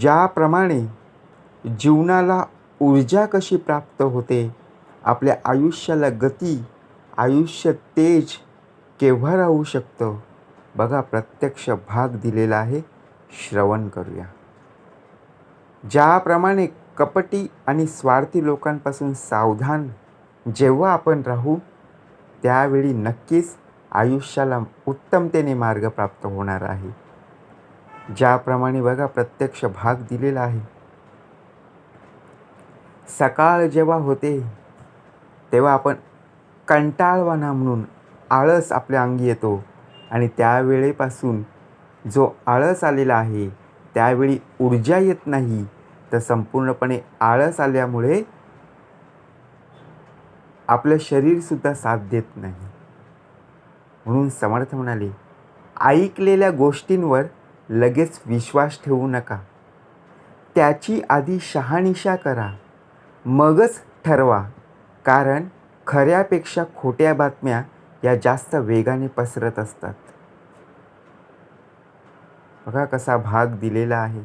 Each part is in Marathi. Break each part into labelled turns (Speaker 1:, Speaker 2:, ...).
Speaker 1: ज्याप्रमाणे जीवनाला ऊर्जा कशी प्राप्त होते आपल्या आयुष्याला गती आयुष्य तेज केव्हा राहू शकतं? बघा प्रत्यक्ष भाग दिलेला आहे श्रवण करूया. ज्याप्रमाणे कपटी आणि स्वार्थी लोकांपासून सावधान जेव्हा आपण राहू त्यावेळी नक्कीच आयुष्याला उत्तमतेने मार्ग प्राप्त होणार आहे. ज्याप्रमाणे बघा प्रत्यक्ष भाग दिलेला आहे. सकाळ जेव्हा होते तेव्हा आपण कंटाळवाना म्हणून आळस आपल्या अंगी येतो आणि त्यावेळेपासून जो आळस आलेला आहे त्यावेळी ऊर्जा येत नाही. तर संपूर्णपणे आळस आल्यामुळे आपलं शरीरसुद्धा साथ देत नाही. म्हणून समर्थ म्हणाले ऐकलेल्या गोष्टींवर लगेच विश्वास ठेवू नका. त्याची आधी शहानिशा करा. मगच ठरवा. कारण खऱ्यापेक्षा खोट्या बातम्या या जास्त वेगाने पसरत असतात. बघा कसा भाग दिलेला आहे.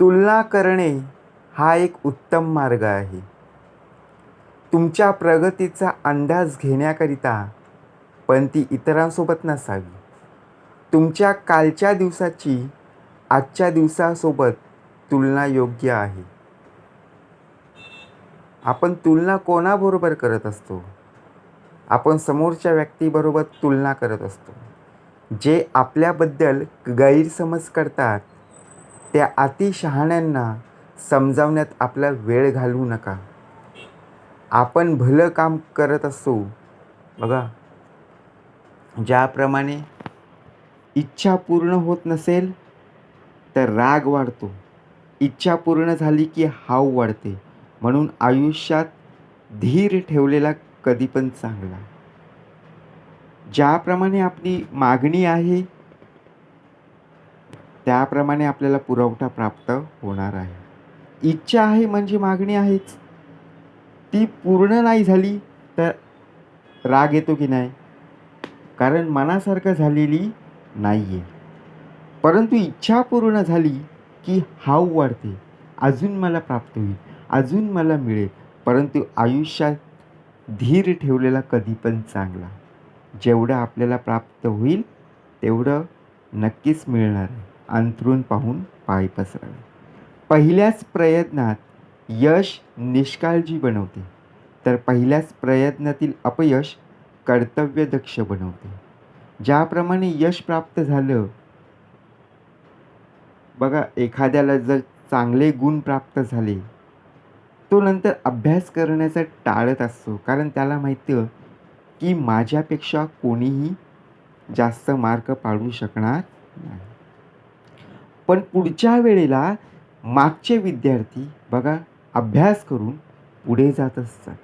Speaker 1: तुलना करणे हा एक उत्तम मार्ग आहे. तुमच्या प्रगतीचा अंदाज घेण्याकरिता पण ती इतरांसोबत नसावी. तुमच्या कालच्या दिवसाची आजच्या दिवसासोबत तुलना योग्य आहे. आपण तुलना कोणाबरोबर करत असतो? आपण समोरच्या व्यक्तीबरोबर तुलना करत असतो. जे आपल्याबद्दल गैरसमज करतात त्या अतिशहाण्यांना समजावण्यात आपला वेळ घालवू नका. आपण भलं काम करत असतो बघा. ज्याप्रमाणे इच्छा पूर्ण होत नसेल तर राग वाढतो. इच्छा पूर्ण झाली की हाव वाढते. म्हणून आयुष्यात धीर ठेवलेला कधी पण चांगला. ज्याप्रमाणे आपली मागणी आहे त्याप्रमाणे आपल्याला पुरवठा प्राप्त होणार आहे. इच्छा आहे म्हणजे मागणी आहेच. ती पूर्ण नाही झाली तर राग येतो की नाही? कारण मनासारखं झालेली नाही आहे परंतु इच्छा पूर्ण झाली की हाव वाढते. अजून मला प्राप्त होईल अजून मला मिळेल. परंतु आयुष्यात धीर ठेवलेला कधी पण चांगला. जेवढं आपल्याला प्राप्त होईल तेवढं नक्कीच मिळणार अंथरून पाहून पाय पसरावे. पहिल्याच प्रयत्नात यश निष्काळजी बनवते. तर पहिल्याच प्रयत्नातील अपयश कर्तव्यदक्ष बनवते. ज्याप्रमाणे यश प्राप्त झालं बघा एखाद्याला जर चांगले गुण प्राप्त झाले तो नंतर अभ्यास करण्याचं टाळत असतो. कारण त्याला माहिती की माझ्यापेक्षा कोणीही जास्त मार्क पाडू शकणार नाही. पण पुढच्या वेळेला मागचे विद्यार्थी बघा अभ्यास करून पुढे जात असतात.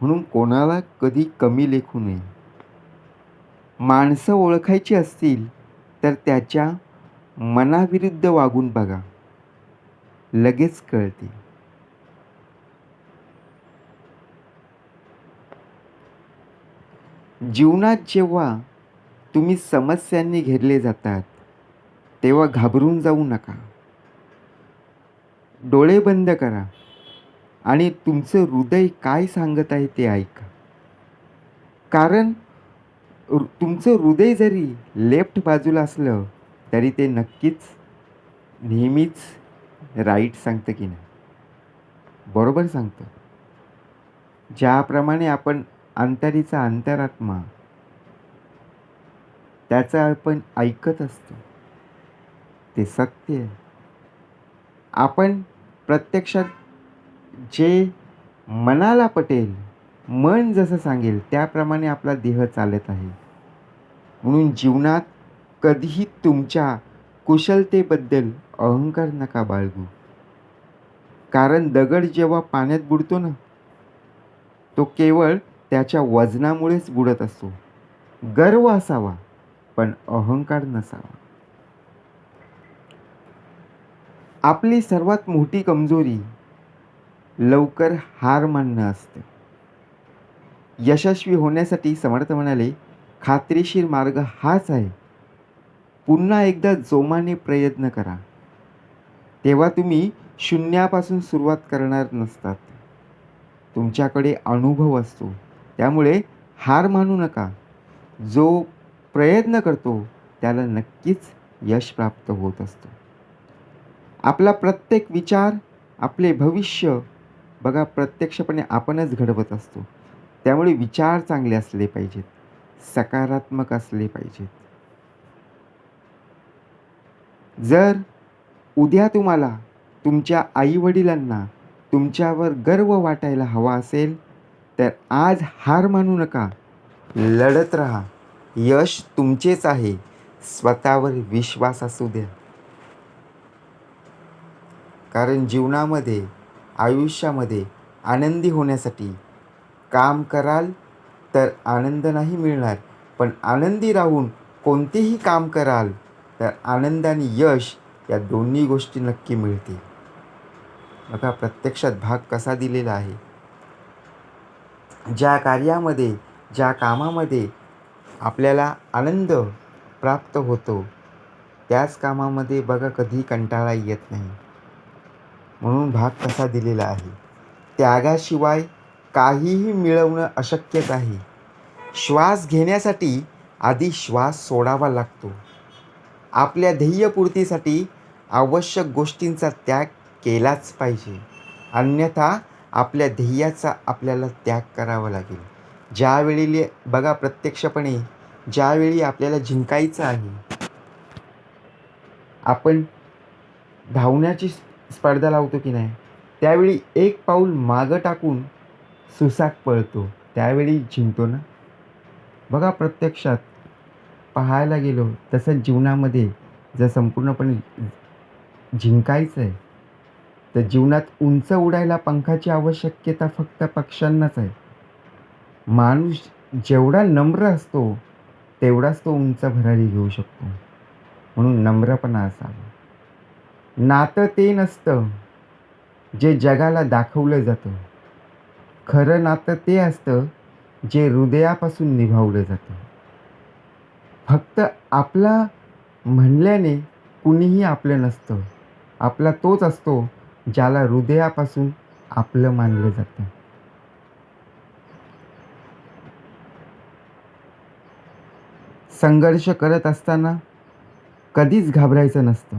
Speaker 1: म्हणून कोणाला कधी कमी लेखू नये. माणसं ओळखायची असतील तर त्याच्या मनाविरुद्ध वागून बघा. लगेच कळते. जीवनात जेव्हा तुम्ही समस्यांनी घेरले जातात तेव्हा घाबरून जाऊ नका. डोळे बंद करा आणि तुमचं हृदय काय सांगत आहे ते ऐका. कारण तुमचं हृदय जरी लेफ्ट बाजूला असलं तरी ते नक्कीच नेहमीच राईट सांगतं की नाही. बरोबर सांगतं. ज्याप्रमाणे आपण अंतरीचा अंतरात्मा त्याचं आपण ऐकत असतो. ते सत्य आहे. आपण प्रत्यक्षात जे मनाला पटेल मन जसं सांगेल त्याप्रमाणे आपला देह चालत आहे. म्हणून जीवनात कधीही तुमच्या कुशलतेबद्दल अहंकार नका बाळगू. कारण दगड जेव्हा पाण्यात बुडतो ना तो केवळ त्याच्या वजनामुळेच बुडत असतो. गर्व असावा पण अहंकार नसावा. आपली सर्वात मोठी कमजोरी लवकर हार मानणं असते. यशस्वी होण्यासाठी समर्थ म्हणाले खात्रीशीर मार्ग हाच आहे. पुन्हा एकदा जोमाने प्रयत्न करा. तेव्हा तुम्ही शून्यापासून सुरुवात करणार नसतात. तुमच्याकडे अनुभव असतो. त्यामुळे हार मानू नका. जो प्रयत्न करतो त्याला नक्कीच यश प्राप्त होत असतो. आपला प्रत्येक विचार आपले भविष्य बघा प्रत्यक्षपणे आपणच घडवत असतो. त्यामुळे विचार चांगले असले पाहिजेत. सकारात्मक असले पाहिजेत. जर उद्या तुम्हाला तुमच्या आईवडिलांना तुमच्यावर गर्व वाटायला हवा असेल तर आज हार मानू नका. लढत राहा. यश तुमचेच आहे. स्वतःवर विश्वास असू द्या. कारण जीवनामध्ये आयुष्यामध्ये आनंदी होण्यासाठी काम कराल तर आनंद नाही मिळणार. पण आनंदी राहून कोणतेही काम कराल तर आनंद आणि यश या दोन्ही गोष्टी नक्की मिळतील. बघा प्रत्यक्षात भाग कसा दिलेला आहे. ज्या कार्यामध्ये ज्या कामामध्ये आपल्याला आनंद प्राप्त होतो त्याच कामामध्ये बघा कधी कंटाळा येत नाही. म्हणून भाग कसा दिलेला आहे. त्यागाशिवाय काहीही मिळवणं अशक्यच आहे श्वास घेण्यासाठी आधी श्वास सोडावा लागतो. आपल्या ध्येयपूर्तीसाठी आवश्यक गोष्टींचा त्याग केलाच पाहिजे. अन्यथा आपल्या ध्येयाचा आपल्याला त्याग करावा लागेल. ज्यावेळी बघा प्रत्यक्षपणे ज्यावेळी आपल्याला जिंकायचं आहे. आपण धावण्याची स्पर्धा लावतो की नाही? त्यावेळी एक पाऊल मागं टाकून सुसाट पळतो. त्यावेळी जिंकतो ना? बघा प्रत्यक्षात. पाहायला गेलो तसं जीवनामध्ये जर संपूर्णपणे जिंकायचं आहे तर जीवनात उंच उडायला पंखाची आवश्यकता फक्त पक्ष्यांनाच आहे. माणूस जेवढा नम्र असतो तेवढाच तो उंच भरारी घेऊ शकतो. म्हणून नम्रपणा असावा. नातं ते नसतं जे जगाला दाखवलं जातं. खरं नातं ते असतं जे हृदयापासून निभावलं जातं. फक्त आपला म्हणल्याने कुणीही आपलं नसतं. आपला तोच असतो ज्याला हृदयापासून आपलं मानलं जातं. संघर्ष करत असताना कधीच घाबरायचं नसतं.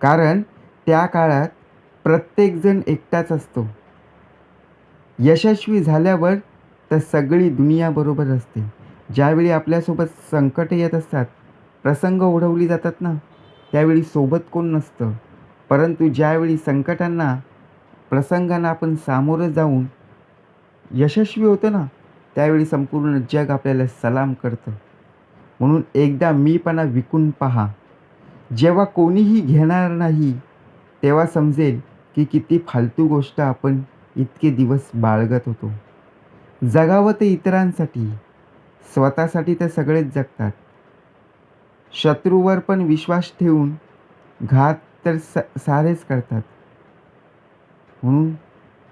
Speaker 1: कारण त्या काळात प्रत्येकजण एकटाच असतो. यशस्वी झाल्यावर तर सगळी दुनियाबरोबर असते. ज्यावेळी आपल्यासोबत संकट येत असतात प्रसंग ओढवली जातात ना त्यावेळी सोबत कोण नसतं. परंतु ज्यावेळी संकटांना प्रसंगांना आपण सामोरं जाऊन यशस्वी होतं ना त्यावेळी संपूर्ण जग आपल्याला सलाम करतं. म्हणून एकदा मीपणा विकून पहा. जेव्हा कोणीही घेणार नाही तेव्हा समजेल की किती फालतू गोष्ट आपण इतके दिवस बाळगत होतो. जगावं ते इतरांसाठी. स्वतःसाठी तर सगळेच जगतात. शत्रूवर पण विश्वास ठेवून घात तर स सारेच करतात. म्हणून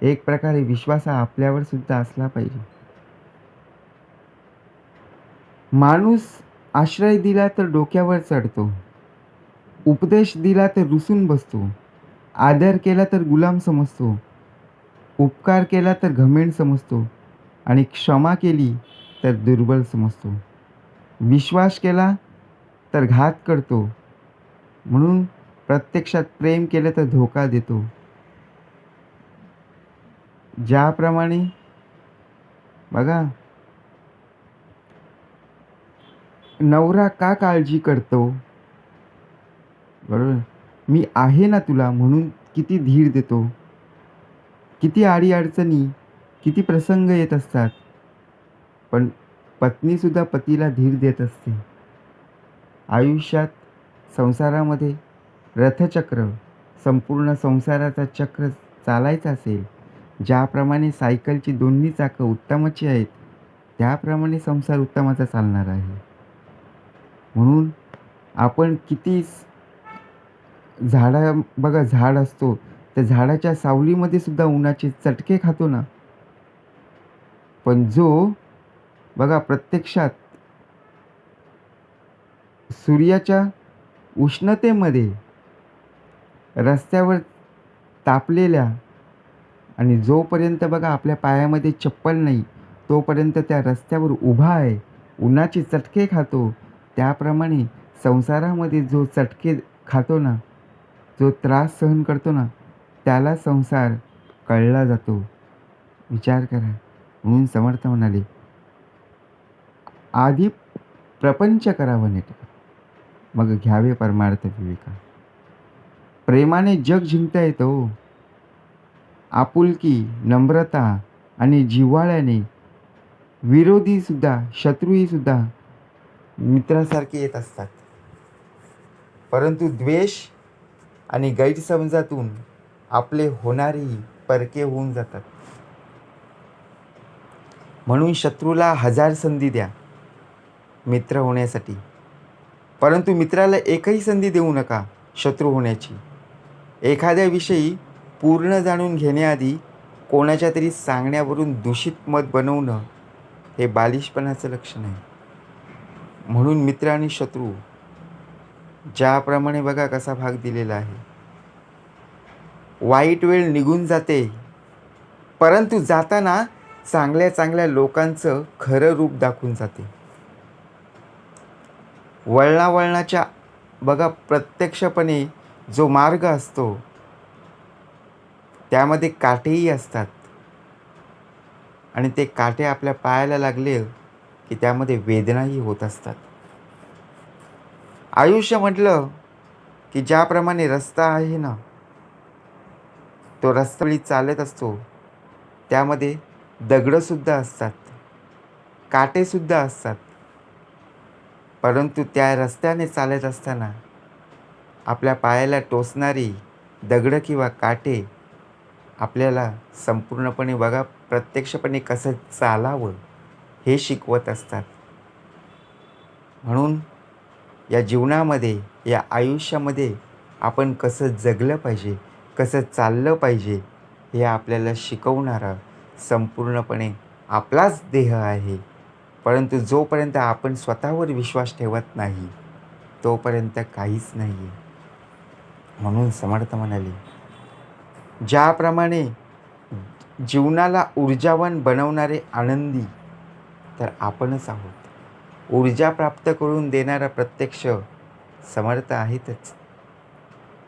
Speaker 1: एक प्रकारे विश्वास हा आपल्यावर सुद्धा असला पाहिजे. माणूस आश्रय दिला तर डोक्यावर चढतो. उपदेश दिला तर रुसून बसतो. आदर केला तर गुलाम समजतो. उपकार केला तर घमेंड समजतो आणि क्षमा केली तर दुर्बल समजतो. विश्वास केला तर घात करतो. म्हणून प्रत्यक्षात प्रेम केलं तर धोका देतो. ज्याप्रमाणे बघा. नवरा का काळजी करतो? बरोबर. मी आहे ना तुला म्हणून किती धीर देतो? किती अडीअडचणी किती प्रसंग येत असतात. पण पत्नीसुद्धा पतीला धीर देत असते. आयुष्यात संसारामध्ये रथचक्र संपूर्ण संसाराचा चक्र चालायचा असेल ज्याप्रमाणे सायकलची दोन्ही चाकं उत्तमाची आहेत त्याप्रमाणे संसार उत्तमाचा चालणार आहे. म्हणून आपण किती झाडं झाडा बघा झाड असतो त्या झाडाच्या सावलीमध्ये सुद्धा उन्हाचे चटके खातो ना. पण जो बघा प्रत्यक्षात सूर्याच्या उष्णतेमध्ये रस्त्यावर तापलेल्या आणि जोपर्यंत बघा आपल्या पायामध्ये चप्पल नाही तोपर्यंत त्या रस्त्यावर उभा आहे उन्हाचे चटके खातो. त्याप्रमाणे संसारामध्ये जो चटके खातो ना जो त्रास सहन करतो ना त्याला संसार कळला जातो. विचार करा. म्हणून समर्थ म्हणाले आधी प्रपंच करावं नेट. मग घ्यावे परमार्थ विवेका. प्रेमाने जग जिंकता येतो हो. आपुलकी नम्रता आणि जिव्हाळ्याने विरोधीसुद्धा शत्रूहीसुद्धा मित्रासारखे येत असतात. परंतु द्वेष आणि गैरसमजातून आपले होणारेही परके होऊन जातात. म्हणून शत्रूला हजार संधी द्या मित्र होण्यासाठी. परंतु मित्राला एकही संधी देऊ नका शत्रू होण्याची. एखाद्याविषयी पूर्ण जाणून घेण्याआधी कोणाच्या तरी सांगण्यावरून दूषित मत बनवणं हे बालिशपणाचं लक्षण आहे. म्हणून मित्र आणि शत्रू ज्याप्रमाणे बघा कसा भाग दिलेला आहे. वाईट वेळ निघून जाते. परंतु जाताना चांगल्या चांगल्या लोकांचं खरं रूप दाखवून जाते. वळणावळणाच्या बघा प्रत्यक्षपणे जो मार्ग असतो त्यामध्ये काटेही असतात. आणि ते काटे आपल्या पायाला लागले की त्यामध्ये वेदनाही होत असतात. आयुष्य म्हटलं की ज्याप्रमाणे रस्ता आहे ना तो रस्त्यावळी चालत असतो. त्यामध्ये दगडंसुद्धा असतात. काटेसुद्धा असतात. परंतु त्या रस्त्याने चालत असताना आपल्या पायाला टोचणारी दगडं किंवा काटे आपल्याला संपूर्णपणे बघा प्रत्यक्षपणे कसं चालावं हे शिकवत असतात. म्हणून या जीवनामध्ये या आयुष्यामध्ये आपण कसं जगलं पाहिजे कसं चाललं पाहिजे हे आपल्याला शिकवणारा संपूर्णपणे आपलाच देह आहे. परंतु जोपर्यंत आपण स्वतःवर विश्वास ठेवत नाही तोपर्यंत काहीच नाही आहे म्हणून समर्थ म्हणाले ज्याप्रमाणे जीवनाला ऊर्जावान बनवणारे आनंदी तर आपणच आहोत. ऊर्जा प्राप्त करून देणारा प्रत्यक्ष समर्थ आहेतच.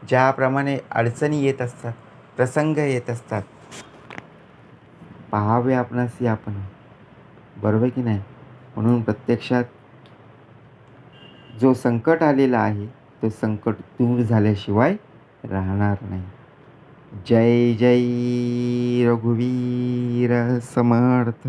Speaker 1: ज्याप्रमाणे अडचणी येत असतात प्रसंग येत असतात. पाहावे आपणास आपण. बरोबर की नाही? म्हणून प्रत्यक्षात जो संकट आलेला आहे तो संकट दूर झाल्याशिवाय राहणार नाही. जय जय रघुवीर समर्थ.